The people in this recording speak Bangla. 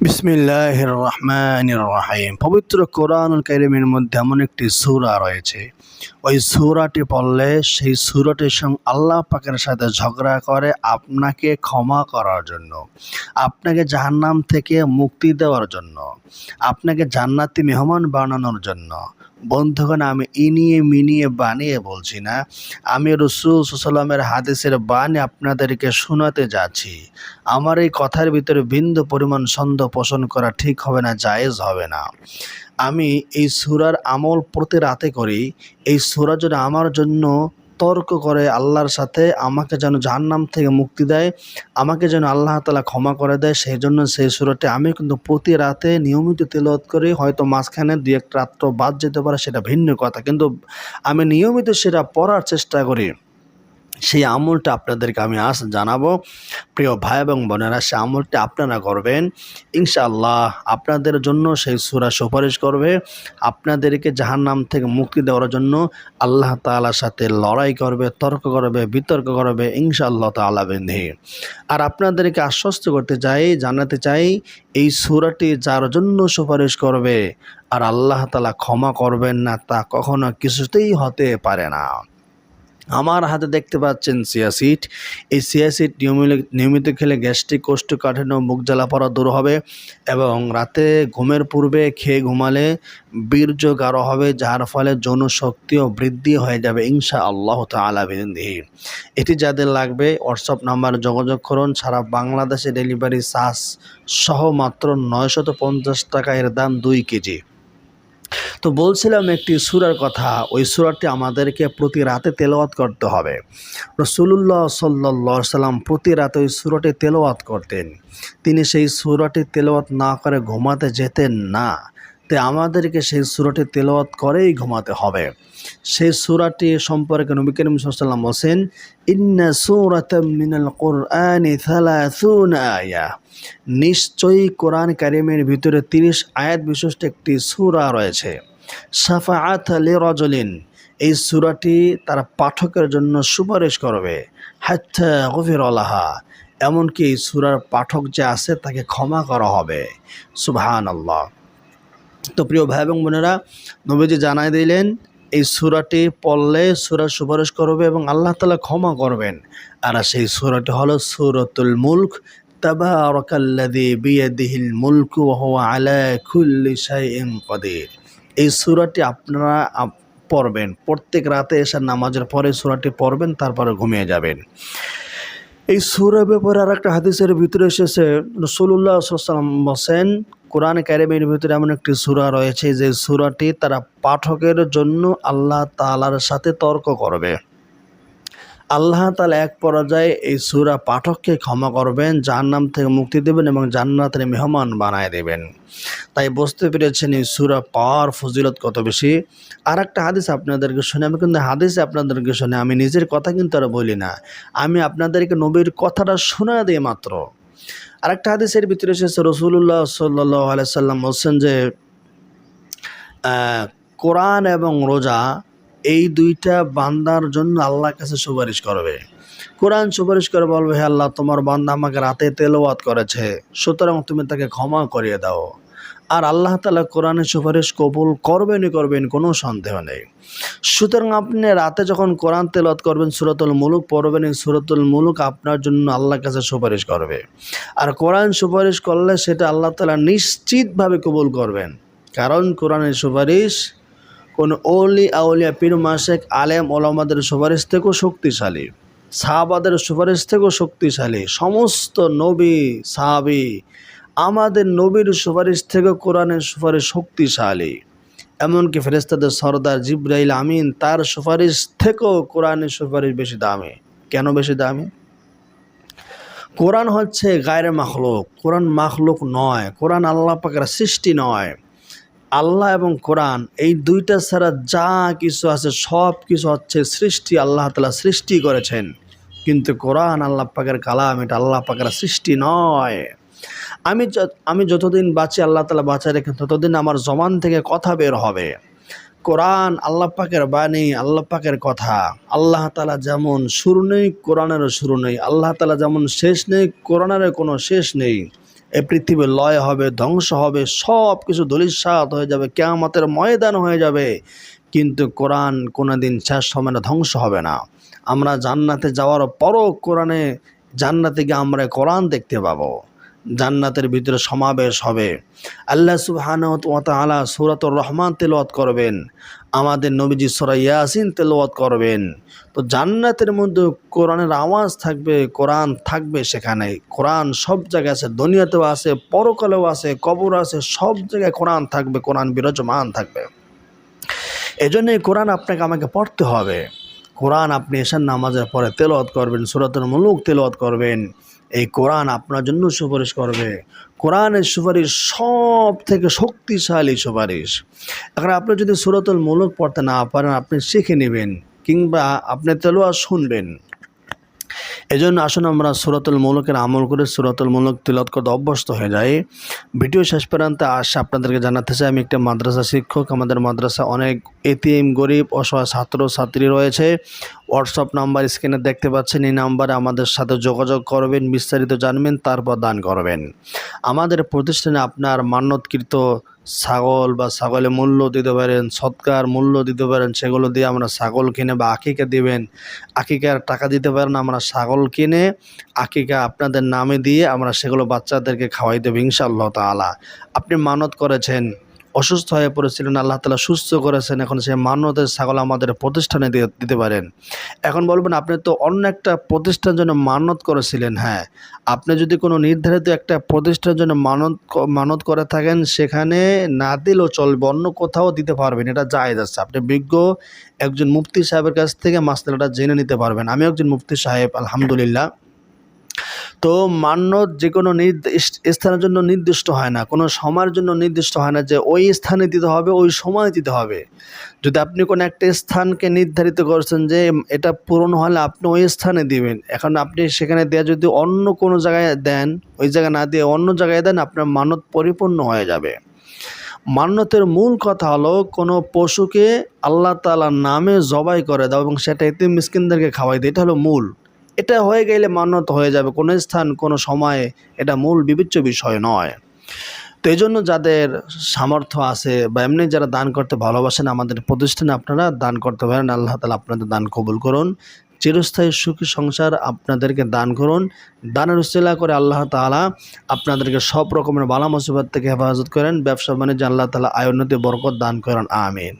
বিসমিল্লাহ রহমান রহিম পবিত্র কোরআনুল কারিমের মধ্যে এমন একটি সুরা রয়েছে। ওই সুরাটি পড়লে সেই সুরাটির সঙ্গে আল্লাহ পাকের সাথে ঝগড়া করে আপনাকে ক্ষমা করার জন্য, আপনাকে জাহান্নাম থেকে মুক্তি দেওয়ার জন্য, আপনাকে জান্নাতি মেহমান বানানোর জন্য বন্ধুগণ, আমি ইনিয়ে মিনিয়ে বানিয়ে বলছি না। আমি রসুল সুসালামের হাদিসের বাণী আপনাদেরকে শোনাতে যাচ্ছি। আমার এই কথার ভিতরে বিন্দু পরিমাণ ছন্দ পোষণ করা ঠিক হবে না, জায়েজ হবে না। আমি এই সুরার আমল প্রতি রাতে করি। এই সুরা যদি আমার জন্য তর্ক করে আল্লাহর সাথে, আমাকে যেন জাহান্নাম থেকে মুক্তি দেয়, আমাকে যেন আল্লাহ তালা ক্ষমা করে দেয় সেই জন্য সেই সুরাটি আমি কিন্তু প্রতি রাতে নিয়মিত তেলত করি। হয়তো মাঝখানে দু এক রাত্র বাদ যেতে পারে, সেটা ভিন্ন কথা। কিন্তু আমি নিয়মিত সেটা পড়ার চেষ্টা করি। সেই আমলটা আপনাদেরকে আমি আজ জানাব। প্রিয় ভাই এবং বোনেরা, সেই আমলটা আপনারা করবেন। ইনশাআল্লাহ আপনাদের জন্য সেই সুরা সুপারিশ করবে। আপনাদেরকে জাহার নাম থেকে মুক্তি দেওয়ার জন্য আল্লাহ তাআলার সাথে লড়াই করবে, তর্ক করবে, বিতর্ক করবে, ইনশাআল্লাহ তাআলা বেঁধে। আর আপনাদেরকে আশ্বস্ত করতে চাই, জানাতে চাই, এই সুরাটি যার জন্য সুপারিশ করবে, আর আল্লাহ তাআলা ক্ষমা করবেন না তা কখনো কিছুতেই হতে পারে না। আমার হাতে দেখতে পাচ্ছেন সিয়াসিড এই সিয়াসিড নিয়মিত নিয়মিত খেলে গ্যাস্ট্রিক, কোষ্ঠকাঠিন্য, মুখ জ্বালা পড়া দূর হবে এবং রাতে ঘুমের পূর্বে খেয়ে ঘুমালে বীর্য গাঢ় হবে, যার ফলে যৌন শক্তিও বৃদ্ধি হয়ে যাবে ইনশা আল্লাহ তালা বিদিহি এটি যাদের লাগবে হোয়াটসঅ্যাপ নাম্বার যোগাযোগ করুন। সারা বাংলাদেশে ডেলিভারি চার্জ সহ মাত্র নয়শত পঞ্চাশ টাকা, এর দাম দুই কেজি। তো বলছিলাম একটি সুরার কথা, ওই সুরাটি আমাদেরকে প্রতি রাতে তেলাওয়াত করতে হবে। রসুল্লাহ সাল্লা সাল্লাম প্রতি রাতে ওই সুরাটি তেলাওয়াত করতেন। তিনি সেই সুরাটি তেলাওয়াত না করে ঘুমাতে যেতেন না। তাই আমাদেরকে সেই সুরাটি তেলাওয়াত করেই ঘুমাতে হবে। সেই সুরাটি সম্পর্কে নবী করিম সাল্লাম বলছেন, ইন্না সুরাত মিনাল কোরআনি আয়া। নিশ্চয়ই কোরআন কারিমের ভিতরে তিরিশ আয়াত বিশিষ্ট একটি সুরা রয়েছে। সাফাআত লি রজলিন এই সুরাটি তার পাঠকের জন্য সুপারিশ করবে। হাত্তা গফির আলাহা এমনকি এই সুরার পাঠক যে আছে তাকে ক্ষমা করা হবে। সুবহান আল্লাহ তো প্রিয় ভাই এবং বোনেরা, নবীজি জানাই দিলেন, এই সুরাটি পড়লে সুরা সুপারিশ করবে এবং আল্লাহ তালা ক্ষমা করবেন। আর সেই সুরাটি হলো সুরতুল মুল্ক এই সুরাটি আপনারা পড়বেন। প্রত্যেক রাতে এসে নামাজের পরে সুরাটি পড়বেন, তারপরে ঘুমিয়ে যাবেন। এই সুরের ব্যাপারে আর একটা হাদিসের ভিতরে এসেছে রসুল্লাহ বসেন কোরআন ক্যারেমির ভিতরে এমন একটি সুরা রয়েছে যে সুরাটি তারা পাঠকের জন্য আল্লাহ তালার সাথে তর্ক করবে। আল্লাহ তালা এক পর্যায়ে এই সুরা পাঠককে ক্ষমা করবেন জান্নাম থেকে মুক্তি দেবেন এবং জান্নাতের মেহমান বানায় দেবেন। তাই বুঝতে পেরেছেন এই সুরা পাওয়ার ফজিলত কত বেশি? আর একটা হাদিস আপনাদেরকে শুনে, আমি কিন্তু হাদিসে আপনাদেরকে শুনে, আমি নিজের কথা কিন্তু আর বলি না। আমি আপনাদেরকে নবীর কথাটা শোনা দিই মাত্র। আরেকটা হাদিসের ভিতরে এসেছে রসুল্লাহ সাল্লাহ আলাইসাল্লাম বলছেন যে কোরআন এবং রোজা এই দুইটা বান্দার জন্য আল্লাহর কাছে সুপারিশ করবে। কোরআন সুপারিশ করে বলবে, হে আল্লাহ, তোমার বান্দা আমাকে রাতে তেলাওয়াত করেছে, সুতরাং তুমি তাকে ক্ষমা করিয়ে দাও। আর আল্লাহ তালা কোরআনের সুপারিশ কবুল করবেনই করবেন, কোনো সন্দেহ নেই। সুতরাং আপনি রাতে যখন কোরআন তেলাওয়াত করবেন, সুরতুল মুলুক পড়বেন, এই সুরতুল মুলুক আপনার জন্য আল্লাহর কাছে সুপারিশ করবে। আর কোরআন সুপারিশ করলে সেটা আল্লাহ তালা নিশ্চিতভাবে কবুল করবেন। কারণ কোরআনের সুপারিশ কোন অলি আউলিয়া পীর মাসেক আলেম ওলামাদের সুপারিশ থেকেও শক্তিশালী, সাহাবাদের সুপারিশ থেকেও শক্তিশালী, সমস্ত নবী, সাহাবি, আমাদের নবীর সুপারিশ থেকে কোরআনের সুপারিশ শক্তিশালী। এমনকি ফেরেস্তাদের সর্দার জিব্রাইল আমিন তার সুপারিশ থেকেও কোরআনের সুপারিশ বেশি দামি। কেন বেশি দামি? কোরআন হচ্ছে গায়ের মাখলুক, কোরআন মাখলুক নয়, কোরআন আল্লাহ পাকের সৃষ্টি নয়। আল্লাহ এবং কোরআন, এই দুইটা ছাড়া যা কিছু আছে, সব কিছু হচ্ছে সৃষ্টি, আল্লাহ তালা সৃষ্টি করেছেন। কিন্তু কোরআন আল্লাহ পাকের কালাম, এটা আল্লাহ পাকের সৃষ্টি নয়। আমি আমি যতদিন বাঁচি, আল্লাহ তালা বাঁচায় রেখে ততদিন আমার জমান থেকে কথা বের হবে। কোরআন আল্লাহ পাকের বাণী, আল্লাহ পাকের কথা। আল্লাহ তালা যেমন শুরু নেই, কোরআনেরও শুরু নেই। আল্লাহ তালা যেমন শেষ নেই, কোরআনেরও কোনো শেষ নেই। এই পৃথিবী লয় হবে, ধ্বংস হবে সব কিছু দলিসাত হয়ে যাবে, কেয়ামতের ময়দান হয়ে যাবে। কিন্তু কোরআন কোনো দিন শেষ হবে না, ধ্বংস হবে না। আমরা জান্নাতে যাওয়ার পরও কোরআনে, জান্নাতে গিয়ে আমরা কোরআন দেখতে পাবো। জান্নাতের ভিতরে সমাবেশ হবে। আল্লাহ সুবহানাহু ওয়া তাআলা সূরাতুর রহমান তেলাওয়াত করবেন। আমাদের নবীজি সরাইয়া ইয়াসিন তেলাওয়াত করবেন। তো জান্নাতের মধ্যে কোরআনের আওয়াজ থাকবে, কোরআন থাকবে সেখানে। কোরআন সব জায়গায় আছে, দুনিয়াতেও আছে, পরকালেও আছে, কবর আছে, সব জায়গায় কোরআন থাকবে, কোরআন বিরাজমান থাকবে। এজন্যই কোরআন আপনাকে আমাকে পড়তে হবে। কোরআন আপনি এসার নামাজের পরে তেলওয়াত করবেন, সুরাতুল মুলুক তেলওয়াত করবেন, এই কোরআন আপনার জন্য সুপারিশ করবে। কোরআনের সুপারিশ সব থেকে শক্তিশালী সুপারিশ। এখন আপনি যদি সুরাতুল মুলুক পড়তে না পারেন, আপনি শিখে নেবেন কিংবা আপনি তেলোয়া শুনবেন। এজন্য আসুন আমরা সুরাতুল মুলুকের আমল করে সুরাতুল মুলুক তিলত করতে অভ্যস্ত হয়ে যাই। ভিডিও শেষ পর্যন্ত আসে, আপনাদেরকে জানাতে চাই, আমি একটা মাদ্রাসা শিক্ষক, আমাদের মাদ্রাসা অনেক এতিএম গরিব, অসহায় ছাত্র, ছাত্রী রয়েছে। হোয়াটসঅ্যাপ নাম্বার স্ক্রিনে দেখতে পাচ্ছেন, এই নাম্বারে আমাদের সাথে যোগাযোগ করবেন, বিস্তারিত জানবেন, তারপর দান করবেন। আমাদের প্রতিষ্ঠানে আপনার মান্যতকৃত ছাগল বা ছাগলে মূল্য দিতে পারেন, সৎকার মূল্য দিতে পারেন, সেগুলো দিয়ে আমরা ছাগল কিনে বা আকিকা দিবেন। আকিকার টাকা দিতে পারেন, আমরা ছাগল কিনে আকিকা আপনাদের নামে দিয়ে আমরা সেগুলো বাচ্চাদেরকে খাওয়াই দেবো ইনশাআল্লাহ তালা আপনি মানত করেছেন। অসুস্থ হয়ে পড়েছিলেন, আল্লাহ তালা সুস্থ করেছেন, এখন সে মান্যতের ছাগল আমাদের প্রতিষ্ঠানে দিতে পারেন। এখন বলবেন, আপনি তো অন্য একটা প্রতিষ্ঠান জন্য মানত করেছিলেন হ্যাঁ। আপনি যদি কোনো নির্ধারিত একটা প্রতিষ্ঠানের জন্য মানত মানত করে থাকেন, সেখানে না দিলেও চলবে, অন্য কোথাও দিতে পারবেন, এটা যায় যাচ্ছে আপনি বিজ্ঞ একজন মুফতি সাহেবের কাছ থেকে মাসলাটা জেনে নিতে পারবেন। আমি একজন মুফতি সাহেব, আলহামদুলিল্লাহ। তো মান্য যে কোনো স্থানের জন্য নির্দিষ্ট হয় না। কোনো সময়ের জন্য নির্দিষ্ট হয় না যে ওই স্থানে দিতে হবে, ওই সময় দিতে হবে। যদি আপনি কোনো একটা স্থানকে নির্ধারিত করছেন যে এটা পূরণ হলে আপনি ওই স্থানে দিবেন, এখন আপনি সেখানে দেওয়া যদি অন্য কোনো জায়গায় দেন, ওই জায়গায় না দিয়ে অন্য জায়গায় দেন, আপনার মানত পরিপূর্ণ হয়ে যাবে। মান্যতের মূল কথা হলো কোনো পশুকে আল্লাহ তালার নামে জবাই করে দাও এবং সেটা এতে মিসকিনদেরকে খাওয়াই দেয় এটা হলো মূল। এটা হয়ে গেলে মান্যত হয়ে যাবে। কোনো স্থান, কোনো সময়ে এটা মূল বিবেচ্য বিষয় নয়। তো এই জন্য যাদের সামর্থ্য আছে বা এমনি যারা দান করতে ভালোবাসেন আমাদের প্রতিষ্ঠানে আপনারা দান করতে পারেন। আল্লাহ তালা আপনাদের দান কবুল করুন। চিরস্থায়ী সুখী সংসার আপনাদেরকে দান করুন। দানের উচ্চলা করে আল্লাহ তালা আপনাদেরকে সব রকমের বালা মুসিবত থেকে হেফাজত করেন। ব্যবসা বাণিজ্য আল্লাহ তালা আয়োন্নতি বরকত দান করেন। আমিন।